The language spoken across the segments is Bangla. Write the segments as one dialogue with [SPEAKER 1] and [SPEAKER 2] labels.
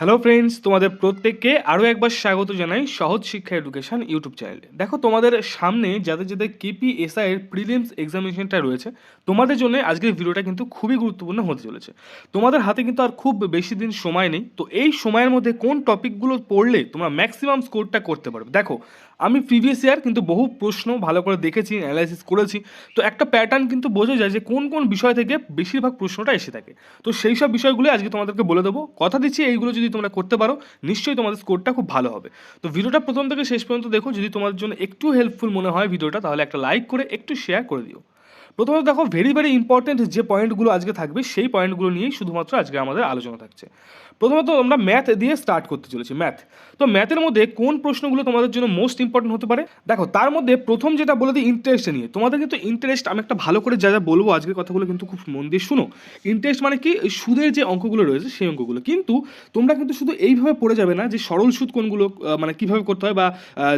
[SPEAKER 1] হ্যালো ফ্রেন্ডস তোমাদের প্রত্যেককে আরও একবার স্বাগত জানাই সহজ শিক্ষা এডুকেশান ইউটিউব চ্যানেলে দেখো, তোমাদের সামনে যাদের যাদের কেপি এসআই এর প্রিলিমস এক্সামিনেশনটা রয়েছে, তোমাদের জন্য আজকের ভিডিওটা কিন্তু খুবই গুরুত্বপূর্ণ হতে চলেছে। তোমাদের হাতে কিন্তু আর খুব বেশি দিন সময় নেই, তো এই সময়ের মধ্যে কোন টপিকগুলো পড়লে তোমরা ম্যাক্সিমাম স্কোরটা করতে পারবে? দেখো, আমি প্রিভিয়াস ইয়ার কিন্তু বহু প্রশ্ন ভালো করে দেখেছি অ্যানালাইসিস করেছি, তো একটা প্যাটার্ন কিন্তু বোঝা যায় যে কোন কোন বিষয় থেকে বেশিরভাগ প্রশ্নটা এসে থাকে। তো সেই সব বিষয়গুলো আজকে তোমাদেরকে বলে দেবো। কথা দিচ্ছি, এইগুলো যদি তোমরা করতে পারো, নিশ্চয়ই তোমাদের স্কোরটা খুব ভালো হবে। তো ভিডিওটা প্রথম থেকে শেষ পর্যন্ত দেখো, যদি তোমাদের জন্য একটু হেল্পফুল মনে হয় ভিডিওটা তাহলে একটা লাইক করে, একটু শেয়ার করে দিও। প্রথমত দেখো ভেরি ভেরি ইম্পর্টেন্ট যে পয়েন্টগুলো আজকে থাকবে, সেই পয়েন্টগুলো নিয়েই শুধুমাত্র আজকে আমাদের আলোচনা থাকছে। প্রথমত আমরা ম্যাথ দিয়ে স্টার্ট করতে চলেছি ম্যাথ তো ম্যাথের মধ্যে কোন প্রশ্নগুলো তোমাদের জন্য মোস্ট ইম্পর্টেন্ট হতে পারে? দেখো, তার মধ্যে প্রথম যেটা বলে দিই ইন্টারেস্ট নিয়ে। তোমাদের কিন্তু ইন্টারেস্ট আমি একটা ভালো করে যা যা বলব আজকের কথাগুলো কিন্তু খুব মন দিয়ে শুনো। ইন্টারেস্ট মানে কি? সুদের যে অঙ্কগুলো রয়েছে সেই অঙ্কগুলো। কিন্তু তোমরা কিন্তু শুধু এইভাবে পড়ে যাবে না যে সরল সুদ কোনগুলো মানে কীভাবে করতে হয় বা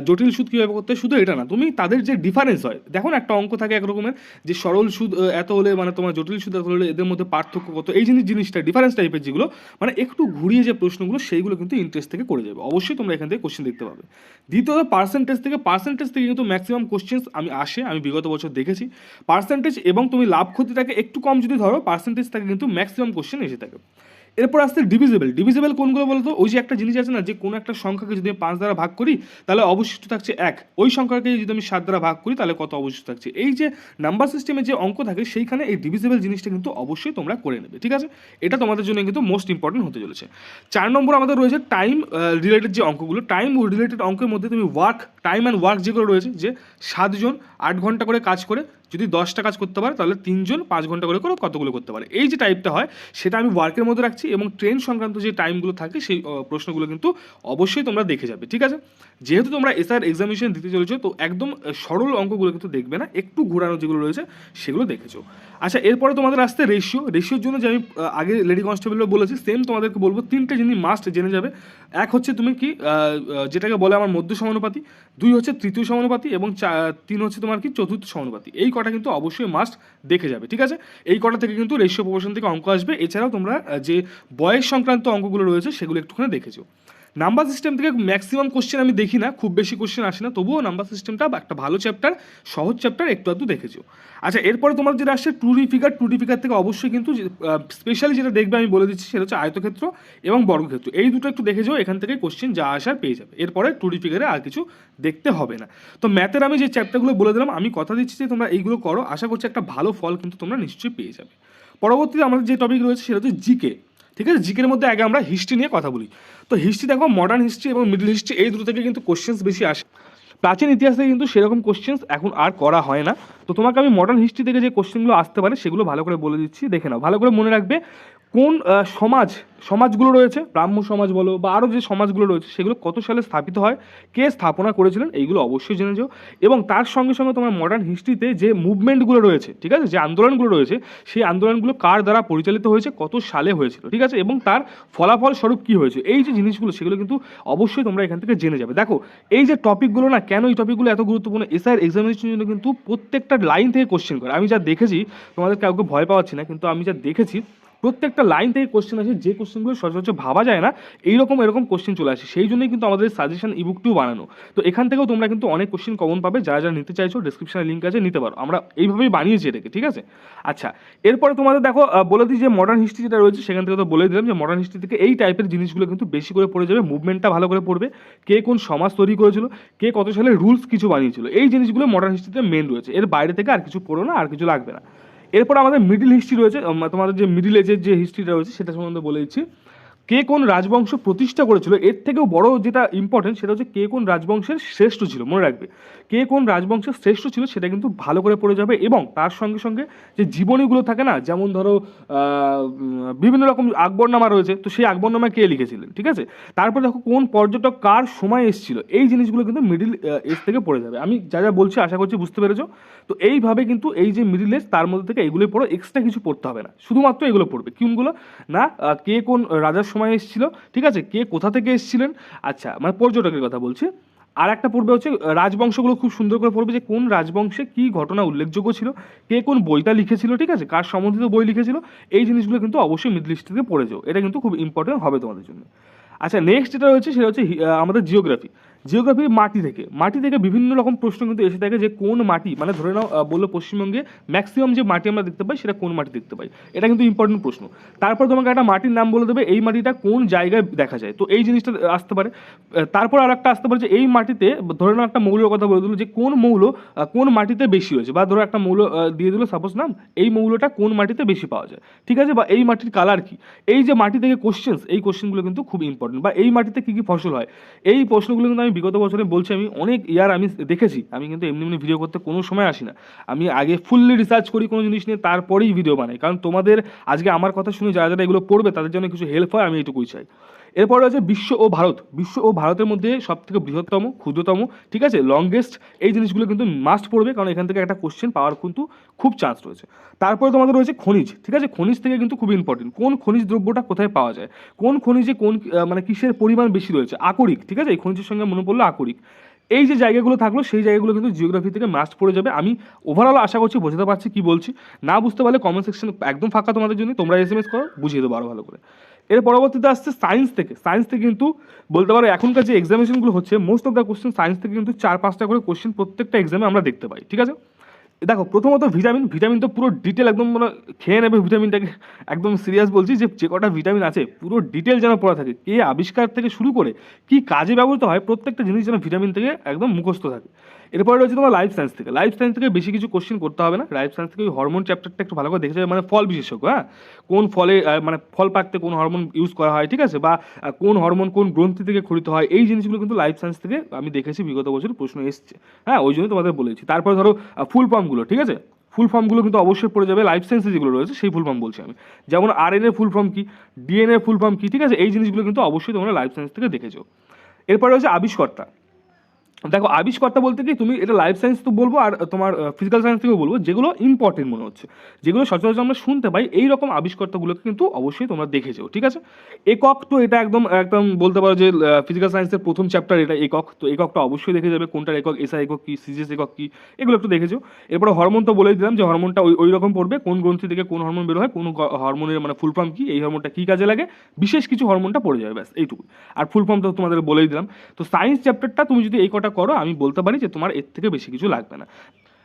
[SPEAKER 1] জটিল সুদ কীভাবে করতে হয়, শুধু এটা না। তুমি তাদের যে ডিফারেন্স হয়, দেখো না একটা অঙ্ক থাকে এক রকমের যে সরল সুদ এত হলে মানে তোমার জটিল সুদ এত হলে এদের মধ্যে পার্থক্য কত? এই জিনিস, জিনিসটা ডিফারেন্স টাইপের যেগুলো মানে একটু ঘুরিয়ে যে প্রশ্নগুলো, সেইগুলো কিন্তু ইন্টারেস্ট থেকে করে যাবে। অবশ্যই তোমরা এখান থেকে কোশ্চেন দেখতে পাবে। দ্বিতীয়ত পার্সেন্টেজ থেকে পার্সেন্টেজ থেকে কিন্তু ম্যাক্সিমাম কোশ্চেন্স আমি আসে, আমি বিগত বছর দেখেছি। পার্সেন্টেজ এবং তুমি লাভ ক্ষতিটাকে একটু কম যদি ধরো পার্সেন্টেজ থেকে কিন্তু ম্যাক্সিমাম কোশ্চেন এসে থাকে। এরপর আসছে ডিভিজেবল ডিভিজেবল কোনগুলো বলতো? ওই যে একটা জিনিস আছে না, যে কোনো একটা সংখ্যাকে যদি আমি পাঁচ দ্বারা ভাগ করি, তাহলে অবশিষ্ট থাকছে এক। ওই সংখ্যাকে যদি আমি সাত দ্বারা ভাগ করি, তাহলে কত অবশিষ্ট থাকছে? এই যে নাম্বার সিস্টেমে যে অঙ্ক থাকে, সেইখানে এই ডিভিজেবল জিনিসটা কিন্তু অবশ্যই তোমরা করে নেবে, ঠিক আছে? এটা তোমাদের জন্য কিন্তু মোস্ট ইম্পর্টেন্ট হতে চলেছে। চার নম্বর আমাদের রয়েছে টাইম রিলেটেড যে অঙ্কগুলো টাইম রিলেটেড অঙ্কের মধ্যে তুমি ওয়ার্ক টাইম অ্যান্ড ওয়ার্ক যেগুলো রয়েছে, যে সাতজন আট ঘণ্টা করে কাজ করে যদি দশটা কাজ করতে পারে, তাহলে তিনজন পাঁচ ঘণ্টা করে করে কতগুলো করতে পারে? এই যে টাইপটা হয়, সেটা আমি ওয়ার্কের মধ্যে রাখছি এবং ট্রেন সংক্রান্ত যে টাইমগুলো থাকে, সেই প্রশ্নগুলো কিন্তু অবশ্যই তোমরা দেখে যাবে, ঠিক আছে? যেহেতু তোমরা এসআর এক্সামিনেশন দিতে চলেছো, তো একদম সরল অঙ্কগুলো কিন্তু দেখবে না, একটু ঘোরানো যেগুলো রয়েছে, সেগুলো দেখেছ। আচ্ছা এরপরে তোমাদের আসতে রেশিও রেশিওর জন্য যে আমি আগে লেডি কনস্টেবল বলেছি সেম তোমাদেরকে বলব, তিনটে জিনিস মাস্ট জেনে যাবে। এক হচ্ছে তুমি কি যেটাকে বলে আমার মধ্য সমানুপাতি, দুই হচ্ছে তৃতীয় সমানুপাতি এবং তিন হচ্ছে তোমার কি চতুর্থ সমানুপাতি। এই কটা কিন্তু অবশ্যই মাস্ট দেখে যাবে, ঠিক আছে? এই কটা থেকে কিন্তু রেশিও প্রপোর্শন থেকে অঙ্ক আসবে। এছাড়াও তোমরা যে বয়স সংক্রান্ত অঙ্কগুলো রয়েছে, সেগুলো একটুখানি দেখেছ নাম্বার সিস্টেম থেকে ম্যাক্সিমাম কোশ্চেন আমি দেখি না, খুব বেশি কোশ্চেন আসে না, তবুও নাম্বার সিস্টেমটা একটা ভালো চ্যাপ্টার, সহজ চ্যাপ্টার, একটু আধটু দেখেছ। আচ্ছা এরপরে তোমার যেটা আসছে two D figure two D figure থেকে অবশ্যই কিন্তু স্পেশালি যেটা দেখবে আমি বলে দিচ্ছি, সেটা হচ্ছে আয়তক্ষেত্র এবং বর্গক্ষেত্র। এই দুটো একটু দেখে যাও, এখান থেকে কোশ্চেন যা আসার পেয়ে যাবে। এরপরে টু ডি ফিগারে আর কিছু দেখতে হবে না। তো ম্যাথের আমি যে চ্যাপ্টারগুলো বলে দিলাম, আমি কথা দিচ্ছি যে তোমরা এইগুলো করো, আশা করছি একটা ভালো ফল কিন্তু তোমরা নিশ্চয়ই পেয়ে যাবে। পরবর্তীতে আমাদের যে টপিক রয়েছে, সেটা হচ্ছে জিকে ঠিক আছে? জিকের মধ্যে আগে আমরা হিস্ট্রি নিয়ে কথা বলি। তো হিস্ট্রি দেখো মডার্ন হিস্ট্রি এবং মিডল হিস্ট্রি এই দুটো থেকে কিন্তু কোশ্চেন্স বেশি আসে। প্রাচীন ইতিহাসে কিন্তু সেরকম কোশ্চেন্স এখন আর করা হয় না। তো তোমাকে আমি মডার্ন হিস্ট্রি থেকে যে কোশ্চেনগুলো আসতে পারে সেগুলো ভালো করে বলে দিচ্ছি। দেখে নাও। ভালো করে মনে রাখবে কোন সমাজ, সমাজগুলো রয়েছে, ব্রাহ্ম সমাজ বলো বা আরও যে সমাজগুলো রয়েছে, সেগুলো কত সালে স্থাপিত হয়, কে স্থাপনা করেছিলেন, এইগুলো অবশ্যই জেনে যাও। এবং তার সঙ্গে সঙ্গে তোমার মডার্ন হিস্ট্রিতে যে মুভমেন্টগুলো রয়েছে, ঠিক আছে, যে আন্দোলনগুলো রয়েছে, সেই আন্দোলনগুলো কার দ্বারা পরিচালিত হয়েছে, কত সালে হয়েছিল, ঠিক আছে, এবং তার ফলাফল স্বরূপ কী হয়েছে, এই যে জিনিসগুলো, সেগুলো কিন্তু অবশ্যই তোমরা এখান থেকে জেনে যাবে। দেখো, এই যে টপিকগুলো না, কেন এই টপিকগুলো এত গুরুত্বপূর্ণ এসআর এক্সামিনেশনের জন্য কিন্তু প্রত্যেকটা লাইন থেকে কোশ্চেন করে। আমি যা দেখেছি, তোমাদের কাউকে ভয় পাওয়াচ্ছি না, কিন্তু আমি যা দেখেছি প্রত্যেকটা লাইন থেকে কোশ্চেন আছে যে কোশ্চেনগুলো সচরাচর ভাবা যায় না, এইরকম এরকম কোশ্চেন চলে আসে। সেই জন্যই কিন্তু আমাদের সাজেশন ইবুকটিও বানানো। তো এখান থেকেও তোমরা কিন্তু অনেক কোশ্চেন কমন পাবে, যারা যারা নিতে চাইছো ডিসক্রিপশনে লিঙ্ক আছে, নিতে পারো। আমরা এইভাবেই বানিয়েছি এটাকে, ঠিক আছে? আচ্ছা এরপরে তোমাদের দেখো বলে দিই যে মডার্ন হিস্ট্রি যেটা রয়েছে, সেখান থেকে তো বলে দিলাম যে মডার্ন হিস্ট্রি থেকে এই টাইপের জিনিসগুলো কিন্তু বেশি করে পড়ে যাবে মুভমেন্টটা ভালো করে পড়বে, কে কোন সমাজ তৈরি করেছিল, কে কত সালে রুলস কিছু বানিয়েছিল। এই জিনিসগুলো মডার্ন হিস্ট্রিতে মেন রয়েছে। এর বাইরে থেকে আর কিছু পড়ো না, আর কিছু লাগবে না। এরপর আমাদের মিডিল হিস্ট্রি রয়েছে তোমাদের যে মিডিল এজের যে হিস্ট্রিটা রয়েছে, সেটা সম্বন্ধে বলে দিচ্ছি। কে কোন রাজবংশ প্রতিষ্ঠা করেছিল? এর থেকেও বড় যেটা ইম্পর্টেন্ট সেটা হচ্ছে কে কোন রাজবংশের শ্রেষ্ঠ ছিল, মনে রাখবে। কে কোন রাজবংশের শ্রেষ্ঠ ছিল সেটা কিন্তু ভালো করে পড়ে যাবে এবং তার সঙ্গে সঙ্গে যে জীবনীগুলো থাকে না, যেমন ধরো বিভিন্ন রকম আকবরনামা রয়েছে, তো সেই আকবরনামা কে লিখেছিলেন, ঠিক আছে? তারপর দেখো কোন পর্যটক কার সময় এসেছিল, এই জিনিসগুলো কিন্তু মিডিল এজ থেকে পড়ে যাবে। আমি যা যা বলছি আশা করছি বুঝতে পেরেছ? তো এইভাবে কিন্তু এই যে মিডিল এজ তার মধ্যে থেকে এগুলোই পড়ো এক্সট্রা কিছু পড়তে হবে না। শুধুমাত্র এগুলো পড়বে। কোনগুলো? না কে কোন রাজার সময় এসেছিল, ঠিক আছে? কে কোথা থেকে এসেছিলেন? আচ্ছা মানে পর্যটকের কথা বলছি। আর একটা পড়বে হচ্ছে রাজবংশগুলো খুব সুন্দর করে পড়বে যে কোন রাজবংশে কী ঘটনা উল্লেখযোগ্য ছিল, কে কোন বইটা লিখেছিল, ঠিক আছে? কার সম্বন্ধিত বই লিখেছিল, এই জিনিসগুলো কিন্তু অবশ্যই মিডল ইস্ট থেকে পড়ে যাও। এটা কিন্তু খুব ইম্পর্টেন্ট হবে তোমাদের জন্য। আচ্ছা নেক্সট যেটা রয়েছে সেটা হচ্ছে আমাদের জিওগ্রাফি জিওগ্রাফি মাটি থেকে। মাটি থেকে বিভিন্ন রকম প্রশ্ন কিন্তু এসে থাকে যে কোন মাটি মানে ধরে নাও বলল পশ্চিমবঙ্গে ম্যাক্সিমাম যে মাটি আমরা দেখতে পাই সেটা কোন মাটি দেখতে পাই? এটা কিন্তু ইম্পর্টেন্ট প্রশ্ন। তারপর তোমাকে একটা মাটির নাম বলে দেবে, এই মাটিটা কোন জায়গায় দেখা যায়? তো এই জিনিসটা আসতে পারে। তারপর আর একটা আসতে পারে যে এই মাটিতে, ধরে নাও একটা মৌলের কথা বলে দিল যে কোন মৌল কোন মাটিতে বেশি হয়েছে? বা ধরো একটা মৌল দিয়ে দিল সাপোজ নাম, এই মৌলটা কোন মাটিতে বেশি পাওয়া যায়? ঠিক আছে? বা এই মাটির কালার কি? এই যে মাটি থেকে কোশ্চেন্স এই কোশ্চেনগুলো কিন্তু খুব ইম্পর্টেন্ট বা এই মাটিতে কী কী ফসল হয়? এই প্রশ্নগুলো কিন্তু আমি বিগত বছরে বলছি আমি, অনেক ইয়ার আমি দেখেছি। আমি কিন্তু এমনি এমনি ভিডিও করতে কোনো সময় আসি না। আমি আগে ফুললি রিসার্চ করি কোনো জিনিস নিয়ে, তারপরেই ভিডিও বানাই। কারণ তোমাদের আজকে আমার কথা শুনে যারা যারা এগুলো পড়বে, তাদের জন্য কিছু হেল্প হয়, আমি এইটুকুই চাই। এরপর রয়েছে বিশ্ব ও ভারত। বিশ্ব ও ভারতের মধ্যে সব থেকে বৃহত্তম, ক্ষুদ্রতম, ঠিক আছে লংগেস্ট এই জিনিসগুলো কিন্তু মাস্ট পড়বে, কারণ এখান থেকে একটা কোশ্চেন পাওয়ার কিন্তু খুব চান্স রয়েছে। তারপরে তোমাদের রয়েছে খনিজ, ঠিক আছে, খনিজ থেকে কিন্তু খুব ইম্পর্টেন্ট কোন খনিজ দ্রব্যটা কোথায় পাওয়া যায়? কোন খনিজে কোন মানে কিসের পরিমাণ বেশি রয়েছে? আকরিক, ঠিক আছে, এই খনিজের সঙ্গে মনে পড়ল আকরিক। এই যে জায়গাগুলো থাকল, সেই জায়গাগুলো কিন্তু জিওগ্রাফি থেকে মাস্ট পড়ে যাবে। আমি ওভারঅল আশা করছি বোঝাতে পারছি কি বলছি। না বুঝতে পারলে কমেন্ট সেকশন একদম ফাঁকা তোমাদের জন্য, তোমরা এস এম এস করো, বুঝিয়ে দেবো আরও ভালো করে। এর পরবর্তীতে আসছে সায়েন্স থেকে। সায়েন্স থেকে কিন্তু বলতে পারো এখনকার যে এক্সামিনেশনগুলো হচ্ছে most of the question science থেকে কিন্তু চার পাঁচটা করে কোশ্চেন প্রত্যেকটা এক্সামে আমরা দেখতে পাই, ঠিক আছে? দেখো, প্রথমত ভিটামিন ভিটামিন তো পুরো ডিটেল একদম মানে খেয়ে নেবে ভিটামিনটাকে। একদম সিরিয়াস বলছি যে যে কটা ভিটামিন আছে, পুরো ডিটেল যেন পড়া থাকে, কে আবিষ্কার থেকে শুরু করে, কি কাজে ব্যবহৃত হয়, প্রত্যেকটা জিনিস যেন ভিটামিন থেকে একদম মুখস্থ থাকে। এরপরে রয়েছে তোমার লাইফ সায়েন্স থেকে। লাইফ সায়েন্স থেকে বেশি কিছু কোশ্চেন করতে হবে না। লাইফ সায়েন্স থেকে ওই হরমোন চ্যাপ্টারটা একটু ভালো করে দেখে যাবে মানে ফল বিশেষজ্ঞ হ্যাঁ? কোন ফলে মানে ফল পাকতে কোন হরমোন ইউজ করা হয়, ঠিক আছে? বা কোন হরমোন কোন গ্রন্থি থেকে খরিত হয়, এই জিনিসগুলো কিন্তু লাইফ সায়েন্স থেকে আমি দেখেছি, বিগত বছর প্রশ্ন এসছে হ্যাঁ? ওই জন্য তোমাদের বলেছি। তারপরে ধরো ফুল ফর্মগুলো ঠিক আছে? ফুল ফর্মগুলো কিন্তু অবশ্যই পড়ে যাবে লাইফ সায়েন্সে যেগুলো রয়েছে, সেই ফুল ফর্ম বলছি আমি। যেমন আর এর ফুল ফর্ম কি ডিএনএ ফুল ফর্ম কি, ঠিক আছে? এই জিনিসগুলো কিন্তু অবশ্যই তোমরা লাইফ সায়েন্স থেকে দেখেছ। এরপরে রয়েছে আবিষ্কর্তা। দেখো, আবিষ্কর্তা বলতে কি, তুমি এটা লাইফ সায়েন্স তো বলব আর তোমার ফিজিক্যাল সায়েন্স থেকেও বলব, যেগুলো ইম্পর্টেন্ট মনে হচ্ছে, যেগুলো সচরাচর আমরা শুনতে পাই এই রকম আবিষ্কর্তাগুলোকে কিন্তু অবশ্যই তোমরা দেখেছ ঠিক আছে? একক তো এটা একদম একদম বলতে পারো যে ফিজিক্যাল সায়েন্সের প্রথম চ্যাপ্টার এটা একক, তো এককটা অবশ্যই দেখে যাবে, কোনটার একক এসআই একক কি সিজিএস একক কি, এগুলো একটু দেখেছ এরপরে হরমোন তো বলেই দিলাম যে হরমোনটা ওই ওই রকম পড়বে, কোন গ্রন্থি থেকে কোন হরমোন বের হয়, কোন হরমোনের মানে ফুল ফর্ম কি, এই হরমোনটা কী কাজে লাগে, বিশেষ কিছু হরমোনটা পড়ে যাবে, ব্যাস, এইটুকু। আর ফুল ফর্ম তো তোমাদের বলেই দিলাম। তো সায়েন্স চ্যাপ্টারটা তুমি যদি এই কটা করো, আমি বলতে পারি যে তোমার এর থেকে বেশি কিছু লাগবে না।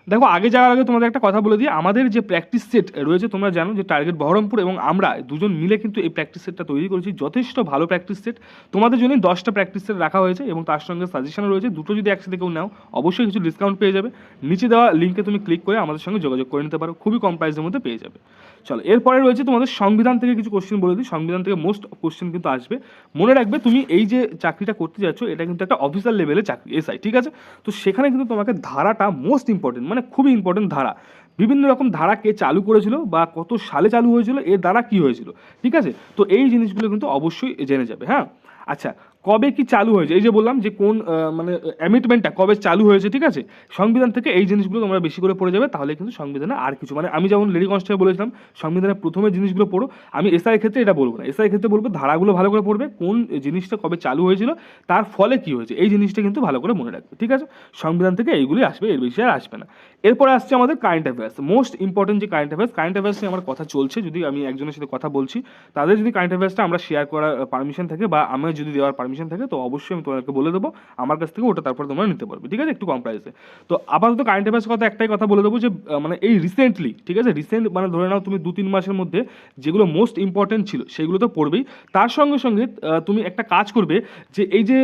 [SPEAKER 1] দেখো, আগে যাওয়ার আগে তোমাদের একটা কথা বলে দিই, আমাদের যে প্র্যাকটিস সেট রয়েছে, তোমরা জানো যে টার্গেট বহরমপুর এবং আমরা দুজন মিলে কিন্তু এই প্র্যাকটিস সেটটা তৈরি করেছি। যথেষ্ট ভালো প্র্যাকটিস সেট তোমাদের জন্য দশটা প্র্যাকটিস সেট রাখা হয়েছে এবং তার সঙ্গে সাজেশনও রয়েছে। দুটো যদি একসাথে কেউ নাও, অবশ্যই কিছু ডিসকাউন্ট পেয়ে যাবে। নিচে দেওয়া লিঙ্কে তুমি ক্লিক করে আমাদের সঙ্গে যোগাযোগ করে নিতে পারো। খুবই কম প্রাইসের মধ্যে পেয়ে যাবে। চলো, এরপরে রয়েছে তোমাদের সংবিধান থেকে কিছু কোশ্চেন বলে দিই। সংবিধান থেকে মোস্ট কোশ্চেন কিন্তু আসবে। মনে রাখবে তুমি এই যে চাকরিটা করতে যাচ্ছ, এটা কিন্তু একটা অফিসার লেভেলে চাকরি এসআই ঠিক আছে? তো সেখানে কিন্তু তোমাকে ধারাটা মোস্ট ইম্পর্টেন্ট মানে খুবই ইম্পর্টেন্ট ধারা। বিভিন্ন রকম ধারা কে চালু করেছিল বা কত সালে চালু হয়েছিল, এর দ্বারা কি হয়েছিল, ঠিক আছে? তো এই জিনিসগুলো কিন্তু অবশ্যই জেনে যাবে হ্যাঁ? আচ্ছা কবে কি চালু হয়েছে? এই যে বললাম যে কোন মানে অ্যামিটমেন্টটা কবে চালু হয়েছে, ঠিক আছে? সংবিধান থেকে এই জিনিসগুলো তোমরা বেশি করে পড়ে যাবে, তাহলে কিন্তু সংবিধানে আর কিছু। মানে আমি যেমন লেডি কনস্টেবল বলেছিলাম সংবিধানের প্রথমে জিনিসগুলো পড়ো। আমি এসআই ক্ষেত্রে এটা বলব না। এসআই ক্ষেত্রে বলব ধারাগুলো ভালো করে পড়বে, কোন জিনিসটা কবে চালু হয়েছিল, তার ফলে কি হয়েছে, এই জিনিসটা কিন্তু ভালো করে মনে রাখবে, ঠিক আছে? সংবিধান থেকে এইগুলি আসবে, এর বেশি আর আসবে না। এরপরে আসছে আমাদের কারেন্ট অ্যাফেয়ার্স মোস্ট ইম্পর্টেন্ট যে কারেন্ট অ্যাফেয়ার্স কারেন্ট অ্যাফেয়ার্স নিয়ে আমার কথা চলছে, যদি আমি একজনের সাথে কথা বলছি, তাদের যদি কারেন্ট অ্যাফেয়ার্সটা আমরা শেয়ার করার পারমিশন থাকে বা আমার যদি দেওয়ার পারমিশন থাকে, তো অবশ্যই আমি তোমাদেরকে বলে দেবো। আমার কাছ থেকে ওটা তারপর তোমরা নিতে পারবে, ঠিক আছে? একটু কম প্রাইসে তো আপাতত কারেন্ট অ্যাফেয়ার্স কথা একটাই কথা বলে দেবো যে মানে এই রিসেন্টলি ঠিক আছে? রিসেন্ট মানে ধরে নাও তুমি দু তিন মাসের মধ্যে যেগুলো মোস্ট ইম্পর্টেন্ট ছিল, সেগুলো তো পড়বেই। তার সঙ্গে সঙ্গে তুমি একটা কাজ করবে যে, এই যে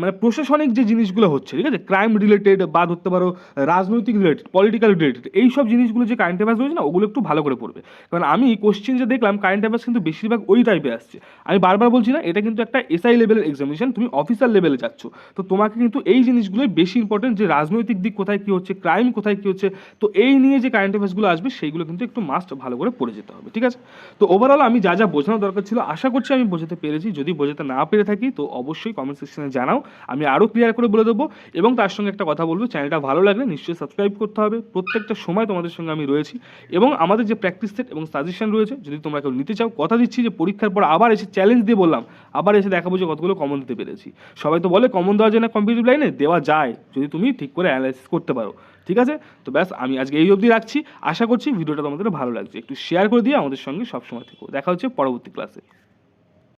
[SPEAKER 1] মানে প্রশাসনিক যে জিনিসগুলো হচ্ছে, ঠিক আছে? ক্রাইম রিলেটেড বা ধরতে পারো, রাজনৈতিক রিলেটেড পলিটিক্যাল রিলেটেড এই সব জিনিসগুলো যে কারেন্ট অ্যাফেয়ার্স রয়েছে না, ওগুলো একটু ভালো করে পড়বে। কারণ আমি কোশ্চেন যে দেখলাম কারেন্ট অ্যাফেয়ার্স কিন্তু বেশিরভাগ ওই টাইপে আসছে। আমি বারবার বলছি না, এটা কিন্তু একটা এসআই লেভেলের এক্সামিনেশন তুমি অফিসার লেভেলে যাচ্ছ। তো তোমাকে কিন্তু এই জিনিসগুলোই বেশি ইম্পর্টেন্ট যে রাজনৈতিক দিক কোথায় কী হচ্ছে ক্রাইম কোথায় কী হচ্ছে, তো এই নিয়ে যে কারেন্ট অ্যাফেয়ার্সগুলো আসবে, সেইগুলো কিন্তু একটু মাস্ট ভালো করে পড়ে যেতে হবে, ঠিক আছে? তো ওভারঅল আমি যা যা বোঝানো দরকার ছিল, আশা করছি আমি বোঝাতে পেরেছি। যদি বোঝাতে না পেরে থাকি, তো অবশ্যই কমেন্ট সেকশনে জানাও। আমি আরও ক্লিয়ার করে বলে দেবো। এবং তার সঙ্গে একটা কথা বলব চ্যানেলটা ভালো লাগলে নিশ্চয়ই সাবস্ক্রাইব করতে হবে। প্রত্যেকটা সময় তোমাদের সঙ্গে আমি রয়েছি। এবং আমাদের যে প্র্যাকটিস সেট এবং সাজেশন রয়েছে, যদি তোমরা কেউ নিতে চাও, কথা দিচ্ছি যে পরীক্ষার পর আবার এসে চ্যালেঞ্জ দিয়ে বললাম, আবার এসে দেখাবো যে কতগুলো কমন দিতে পেরেছি। সবাই তো বলে কমন দেওয়া যায় না কম্পিটিভ লাইনে দেওয়া যায়, যদি তুমি ঠিক করে অ্যানালাইসিস করতে পারো। ঠিক আছে? তো ব্যাস, আমি আজকে এই অবধি রাখছি। আশা করছি ভিডিওটা তোমাদের ভালো লাগছে। একটু শেয়ার করে দিয়ে আমাদের সঙ্গে সবসময় থেকো। দেখা হচ্ছে পরবর্তী ক্লাসে